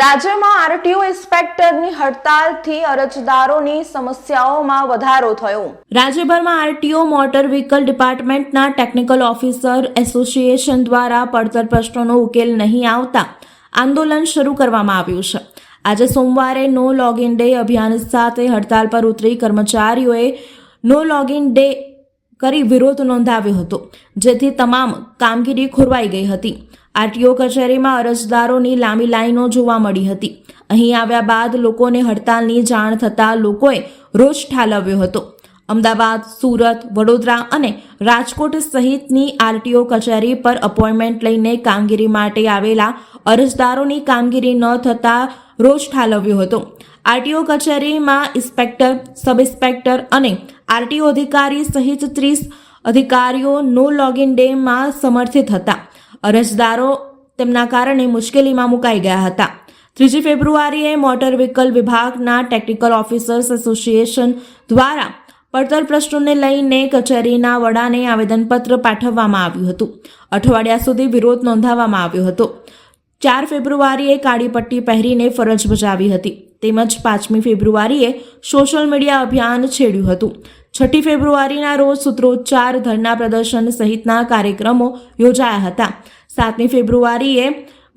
રાજ્યમાં આરટીઓ ઇન્સ્પેક્ટરની હડતાલથી અરજદારોની સમસ્યાઓમાં વધારો થયો. રાજ્યભરમાં આરટીઓ મોટર વ્હીકલ ડિપાર્ટમેન્ટના ટેકનિકલ ઓફિસર એસોસિએશન દ્વારા પડતર પ્રશ્નોનો ઉકેલ નહીં આવતા આંદોલન શરૂ કરવામાં આવ્યું છે. આજે સોમવારે નો લોગિન ડે અભિયાન સાથે હડતાલ પર ઉતરી કર્મચારીઓએ નો લોગિન ડે કરી વિરોધ નોંધાવ્યો હતો, જેથી તમામ કામગીરી ખોરવાઈ ગઈ હતી. આરટીઓ કચેરીમાં અરજદારોની લાંબી લાઈનો જોવા મળી હતી. અહીં આવ્યા બાદ લોકોને હડતાલની જાણ થતાં લોકોએ રોષ ઠાલવ્યો હતો. અમદાવાદ, સુરત, વડોદરા અને રાજકોટ સહિતની આરટીઓ કચેરી પર અપોઇન્ટમેન્ટ લઈને કામગીરી માટે આવેલા અરજદારોની કામગીરી ન થતાં રોષ ઠાલવ્યો હતો. આરટીઓ કચેરીમાં ઇન્સ્પેક્ટર, સબ ઇન્સ્પેક્ટર અને આરટીઓ અધિકારી સહિત ત્રીસ અધિકારીઓ નો લોગિન ડેમાં સમર્થિત હતા. અરજદારો તેમના કારણે મુશ્કેલીમાં મુકાઈ ગયા હતા. ત્રીજી ફેબ્રુઆરીએ મોટર વ્હીકલ વિભાગના ટેકનિકલ ઓફિસર્સ એસોસિએશન દ્વારા પડતર પ્રશ્નોને લઈને કચેરીના વડાને આવેદનપત્ર પાઠવવામાં આવ્યું હતું. અઠવાડિયા સુધી વિરોધ નોંધાવવામાં આવ્યો હતો. ચાર ફેબ્રુઆરીએ કાળી પટ્ટી પહેરીને ફરજ બજાવી હતી. તેમજ પાંચમી ફેબ્રુઆરીએ સોશિયલ મીડિયા અભિયાન છેડ્યું હતું. છઠ્ઠી ફેબ્રુઆરીના રોજ સૂત્રોચ્ચાર ધરના પ્રદર્શન સહિતના કાર્યક્રમો યોજાયા હતા. સાતમી ફેબ્રુઆરીએ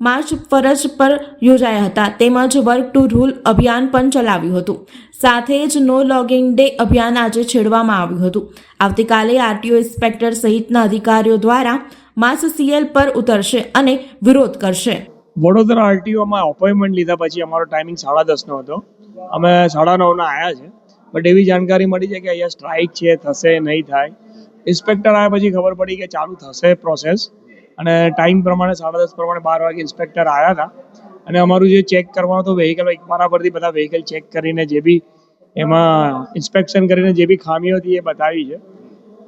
માર્ચ ફરજ પર યોજાયા હતા. તેમજ વર્ક ટુ રૂલ અભિયાન પણ ચલાવ્યું હતું. સાથે જ નો લોગિંગ ડે અભિયાન આજે છેડવામાં આવ્યું હતું. આવતીકાલે આરટીઓ ઇન્સ્પેક્ટર સહિતના અધિકારીઓ દ્વારા માસ સીએલ પર ઉતરશે અને વિરોધ કરશે. વડોદરા આરટીઓમાં અપોઇન્ટમેન્ટ લીધા પછી અમારો ટાઈમિંગ સાડા દસનો હતો. અમે સાડા નવના આવ્યા છે. બટ એવી જાણકારી મળી છે કે અહીંયા સ્ટ્રાઇક છે, થશે, નહીં થાય. ઇન્સ્પેક્ટર આવ્યા પછી ખબર પડી કે ચાલુ થશે પ્રોસેસ અને ટાઈમ પ્રમાણે સાડા દસ પ્રમાણે બાર વાગે ઇન્સ્પેક્ટર આવ્યા હતા. અને અમારું જે ચેક કરવાનું હતું વ્હીકલ મારા પરથી બધા વ્હીકલ ચેક કરીને જે બી એમાં ઇન્સ્પેક્શન કરીને જે બી ખામીઓ હતી એ બતાવી છે.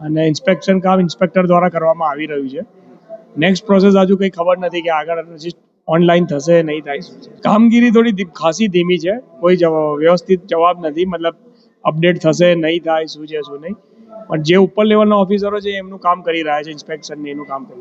અને ઇન્સ્પેક્શન કામ ઇન્સ્પેક્ટર દ્વારા કરવામાં આવી રહ્યું છે. નેક્સ્ટ પ્રોસેસ હજુ કંઈ ખબર નથી કે આગળ ઓનલાઈન થશે, નહીં થાય. કામગીરી થોડી ખાસી ધીમી છે. કોઈ વ્યવસ્થિત જવાબ નથી. મતલબ અપડેટ થશે, નહીં થાય, શું છે, શું નહીં. પણ જે ઉપર લેવલના ઓફિસરો છે, એમનું કામ કરી રહ્યા છે ઇન્સ્પેક્શન એનું કામ કરી